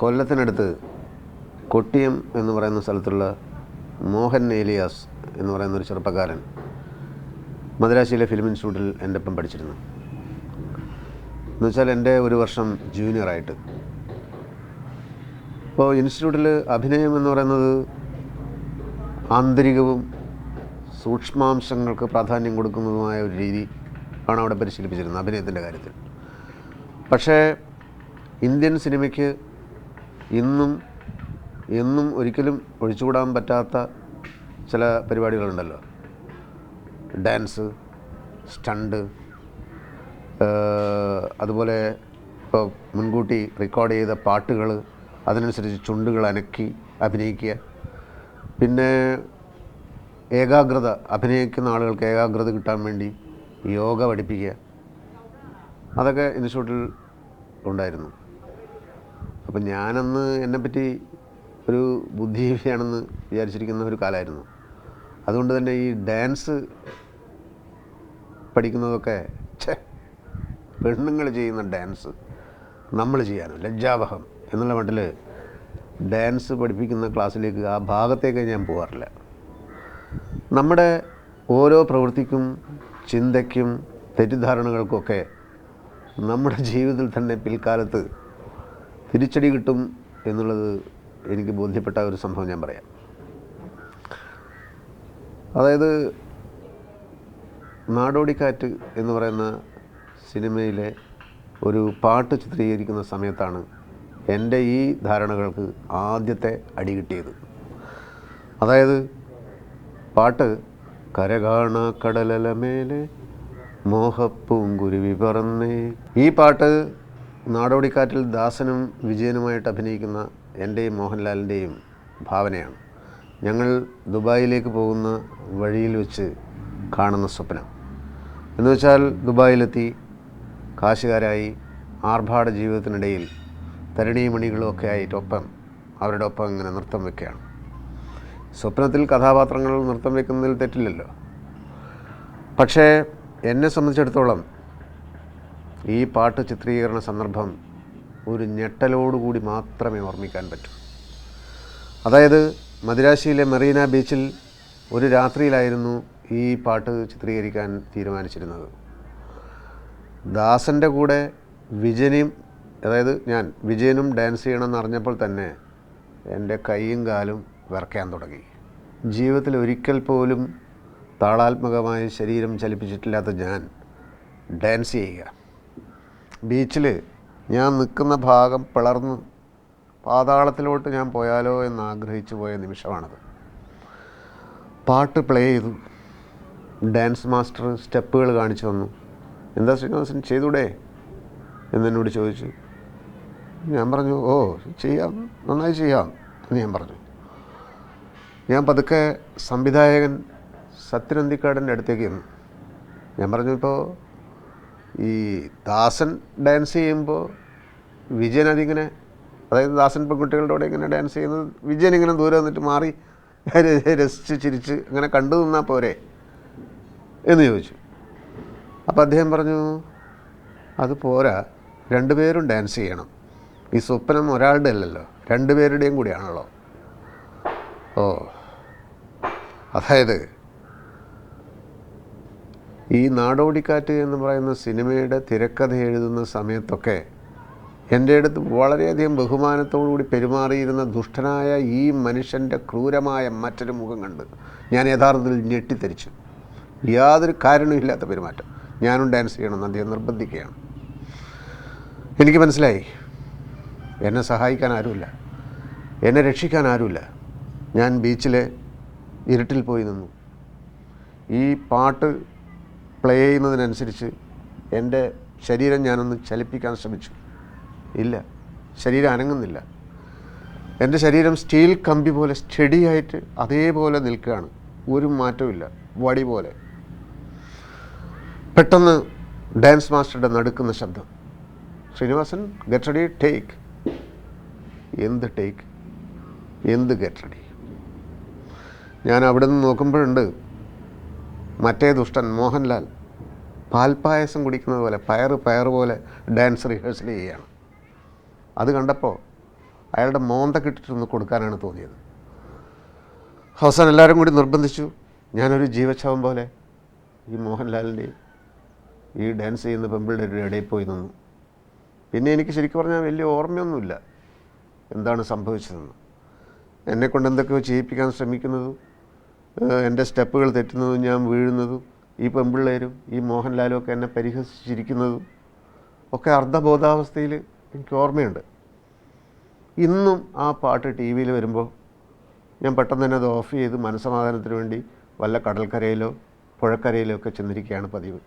കൊല്ലത്തിനടുത്ത് കൊട്ടിയം എന്ന് പറയുന്ന സ്ഥലത്തുള്ള മോഹൻ ഏലിയാസ് എന്ന് പറയുന്ന ഒരു ചെറുപ്പക്കാരൻ മദ്രാശിയിലെ ഫിലിം ഇൻസ്റ്റിറ്റ്യൂട്ടിൽ എന്റെ ഒപ്പം പഠിച്ചിരുന്നു. എന്നുവെച്ചാൽ എന്റെ ഒരു വർഷം ജൂനിയറായിട്ട് അപ്പോൾ ഇൻസ്റ്റിറ്റ്യൂട്ടിൽ അഭിനയം എന്ന് പറയുന്നത് ആന്തരികവും സൂക്ഷ്മാംശങ്ങൾക്ക് പ്രാധാന്യം കൊടുക്കുന്നതുമായ ഒരു രീതി ആണ് അവിടെ പരിശീലിപ്പിച്ചിരുന്നത് അഭിനയത്തിന്റെ കാര്യത്തിൽ. പക്ഷേ ഇന്ത്യൻ സിനിമയ്ക്ക് ഇന്നും എന്നും ഒരിക്കലും ഒഴിച്ചുകൂടാൻ പറ്റാത്ത ചില പരിപാടികളുണ്ടല്ലോ. ഡാൻസ് സ്റ്റണ്ട് അതുപോലെ ഇപ്പോൾ മുൻകൂട്ടി റെക്കോർഡ് ചെയ്ത പാട്ടുകൾ അതിനനുസരിച്ച് ചുണ്ടുകൾ അനക്കി അഭിനയിക്കുക. പിന്നെ ഏകാഗ്രത അഭിനയിക്കുന്ന ആളുകൾക്ക് ഏകാഗ്രത കിട്ടാൻ വേണ്ടി യോഗ പഠിപ്പിക്കുക. അതൊക്കെ ഇൻസ്റ്റിറ്റ്യൂട്ടിൽ ഉണ്ടായിരുന്നു. അപ്പം ഞാനന്ന് എന്നെപ്പറ്റി ഒരു ബുദ്ധിജീവിയാണെന്ന് വിചാരിച്ചിരിക്കുന്ന ഒരു കാലമായിരുന്നു. അതുകൊണ്ട് തന്നെ ഈ ഡാൻസ് പഠിക്കുന്നതൊക്കെ പെണ്ണുങ്ങൾ ചെയ്യുന്ന ഡാൻസ് നമ്മൾ ചെയ്യാനോ ലജ്ജാവഹം എന്നുള്ള മട്ടിൽ ഡാൻസ് പഠിപ്പിക്കുന്ന ക്ലാസ്സിലേക്ക് ആ ഭാഗത്തേക്ക് ഞാൻ പോകാറില്ല നമ്മുടെ ഓരോ പ്രവൃത്തിക്കും ചിന്തയ്ക്കും തെറ്റിദ്ധാരണകൾക്കൊക്കെ നമ്മുടെ ജീവിതത്തിൽ തന്നെ പിൽക്കാലത്ത് തിരിച്ചടി കിട്ടും എന്നുള്ളത് എനിക്ക് ബോധ്യപ്പെട്ട ഒരു സംഭവം ഞാൻ പറയാം. അതായത് നാടോടിക്കാറ്റ് എന്ന് പറയുന്ന സിനിമയിലെ ഒരു പാട്ട് ചിത്രീകരിക്കുന്ന സമയത്താണ് എന്റെ ഈ ധാരണകൾക്ക് ആദ്യത്തെ അടി കിട്ടിയത്. അതായത് പാട്ട് കരകാണ കടലല മേലെ മോഹപ്പൂങ്കുരുവി പറന്നേ. ഈ പാട്ട് നാടോടിക്കാറ്റിൽ ദാസനും വിജയനുമായിട്ട് അഭിനയിക്കുന്ന എന്റെയും മോഹൻലാലിന്റെയും ഭാവനയാണ്. ഞങ്ങൾ ദുബായിലേക്ക് പോകുന്ന വഴിയിൽ വെച്ച് കാണുന്ന സ്വപ്നം. എന്ന് വെച്ചാൽ ദുബായിലെത്തി കാശുകാരായി ആർഭാട ജീവിതത്തിനിടയിൽ തരണീമണികളും ഒക്കെ ആയിട്ടൊപ്പം അവരുടെ ഒപ്പം ഇങ്ങനെ നൃത്തം വെക്കുകയാണ്. സ്വപ്നത്തിൽ കഥാപാത്രങ്ങൾ നൃത്തം വെക്കുന്നതിൽ തെറ്റില്ലല്ലോ. പക്ഷേ എന്നെ സംബന്ധിച്ചിടത്തോളം ഈ പാട്ട് ചിത്രീകരണ സന്ദർഭം ഒരു ഞെട്ടലോടുകൂടി മാത്രമേ ഓർമ്മിക്കാൻ പറ്റൂ. അതായത് മദിരാശിയിലെ മെറീന ബീച്ചിൽ ഒരു രാത്രിയിലായിരുന്നു ഈ പാട്ട് ചിത്രീകരിക്കാൻ തീരുമാനിച്ചിരുന്നത്. ദാസന്റെ കൂടെ വിജയനും അതായത് ഞാൻ വിജയനും ഡാൻസ് ചെയ്യണമെന്ന് അറിഞ്ഞപ്പോൾ തന്നെ എന്റെ കൈയും കാലും വിറക്കാൻ തുടങ്ങി. ജീവിതത്തിൽ ഒരിക്കൽ പോലും താളാത്മകമായി ശരീരം ചലിപ്പിച്ചിട്ടില്ലാത്ത ഞാൻ ഡാൻസ് ചെയ്യുക. ബീച്ചിൽ ഞാൻ നിൽക്കുന്ന ഭാഗം പിളർന്ന് പാതാളത്തിലോട്ട് ഞാൻ പോയാലോ എന്ന് ആഗ്രഹിച്ചു പോയ നിമിഷമാണത്. പാട്ട് പ്ലേ ചെയ്തു. ഡാൻസ് മാസ്റ്റർ സ്റ്റെപ്പുകൾ കാണിച്ചു തന്നു. എന്താ ശ്രീനിവാസൻ ചെയ്തൂടെ? എന്നെന്നോട് ചോദിച്ചു. ഞാൻ പറഞ്ഞു ഓ ചെയ്യാം നന്നായി ചെയ്യാം എന്ന് ഞാൻ പറഞ്ഞു. ഞാൻ പതുക്കെ സംവിധായകൻ സത്യനന്ദിക്കാടിന്റെ അടുത്തേക്ക് ചെന്നു. ഞാൻ പറഞ്ഞു ഇപ്പോൾ ഈ ദാസൻ ഡാൻസ് ചെയ്യുമ്പോൾ വിജയൻ അതിങ്ങനെ അതായത് ദാസൻ പെൺകുട്ടികളുടെ കൂടെ ഇങ്ങനെ ഡാൻസ് ചെയ്യുന്നത് വിജയൻ ഇങ്ങനെ ദൂരെ നിന്നിട്ട് മാറി രസിച്ച് ചിരിച്ച് അങ്ങനെ കണ്ടു നിന്നാൽ പോരെ എന്ന് ചോദിച്ചു. അപ്പോൾ അദ്ദേഹം പറഞ്ഞു അത് പോരാ രണ്ടുപേരും ഡാൻസ് ചെയ്യണം. ഈ സ്വപ്നം ഒരാളുടെ അല്ലല്ലോ രണ്ടുപേരുടെയും കൂടിയാണല്ലോ. ഓ അതായത് ഈ നാടോടിക്കാറ്റ് എന്ന് പറയുന്ന സിനിമയുടെ തിരക്കഥ എഴുതുന്ന സമയത്തൊക്കെ എന്റെ അടുത്ത് വളരെയധികം ബഹുമാനത്തോടുകൂടി പെരുമാറിയിരുന്ന ദുഷ്ടനായ ഈ മനുഷ്യന്റെ ക്രൂരമായ മറ്റൊരു മുഖം കണ്ട് ഞാൻ യഥാർത്ഥത്തിൽ ഞെട്ടിത്തെരിച്ചു യാതൊരു കാരണമില്ലാത്ത പെരുമാറ്റം. ഞാനും ഡാൻസ് ചെയ്യണമെന്ന് അദ്ദേഹം നിർബന്ധിക്കുകയാണ്. എനിക്ക് മനസ്സിലായി. എന്നെ സഹായിക്കാൻ ആരുമില്ല. എന്നെ രക്ഷിക്കാൻ ആരുമില്ല. ഞാൻ ബീച്ചിലെ ഇരുട്ടിൽ പോയി നിന്നു. ഈ പാട്ട് പ്ലേ ചെയ്യുന്നതിനനുസരിച്ച് എന്റെ ശരീരം ഞാനൊന്ന് ചലിപ്പിക്കാൻ ശ്രമിച്ചു. ഇല്ല. ശരീരം അനങ്ങുന്നില്ല. എന്റെ ശരീരം സ്റ്റീൽ കമ്പി പോലെ സ്റ്റഡിയായിട്ട് അതേപോലെ നിൽക്കുകയാണ്. ഒരു മാറ്റവും വടി പോലെ. പെട്ടെന്ന് ഡാൻസ് മാസ്റ്ററുടെ നടുക്കുന്ന ശബ്ദം. ശ്രീനിവാസൻ ഗെറ്റ് റെഡി ടേക്ക് എന്ത് ടേക്ക് എന്ത് ഗെറ്റ് റെഡി ഞാൻ അവിടെ നിന്ന് നോക്കുമ്പോഴുണ്ട് മറ്റേ ദുഷ്ടൻ മോഹൻലാൽ. പാൽപ്പായസം കുടിക്കുന്നത് പോലെ പയറ് പയർ പോലെ ഡാൻസ് റിഹേഴ്സൽ ചെയ്യുകയാണ് അത് കണ്ടപ്പോൾ അയാളുടെ മോന്ത മോന്തക്കിട്ടിട്ടൊന്ന് കൊടുക്കാനാണ് തോന്നിയത്. അവസാനം എല്ലാവരും കൂടി നിർബന്ധിച്ചു. ഞാനൊരു ജീവച്ഛവം പോലെ ഈ മോഹൻലാലിന്റെ ഈ ഡാൻസ് ചെയ്യുന്ന പെമ്പിളുടെ ഒരു ഇടയിൽ പോയി നിന്നു. പിന്നെ എനിക്ക് ശരിക്കും പറഞ്ഞാൽ വലിയ ഓർമ്മയൊന്നുമില്ല എന്താണ് സംഭവിച്ചതെന്ന്. എന്നെക്കൊണ്ട് എന്തൊക്കെയോ ചെയ്യിപ്പിക്കാൻ ശ്രമിക്കുന്നതും എന്റെ സ്റ്റെപ്പുകൾ തെറ്റുന്നതും ഞാൻ വീഴുന്നതും ഈ പെമ്പിള്ളേരും ഈ മോഹൻലാലും ഒക്കെ എന്നെ പരിഹസിച്ചിരിക്കുന്നതും ഒക്കെ അർദ്ധബോധാവസ്ഥയിൽ എനിക്ക് ഓർമ്മയുണ്ട്. ഇന്നും ആ പാട്ട് ടി വിയിൽ വരുമ്പോൾ ഞാൻ പെട്ടെന്ന് തന്നെ അത് ഓഫ് ചെയ്ത് മനസ്സമാധാനത്തിന് വേണ്ടി വല്ല കടൽക്കരയിലോ പുഴക്കരയിലോ ഒക്കെ ചെന്നിരിക്കുകയാണ് പതിവ്.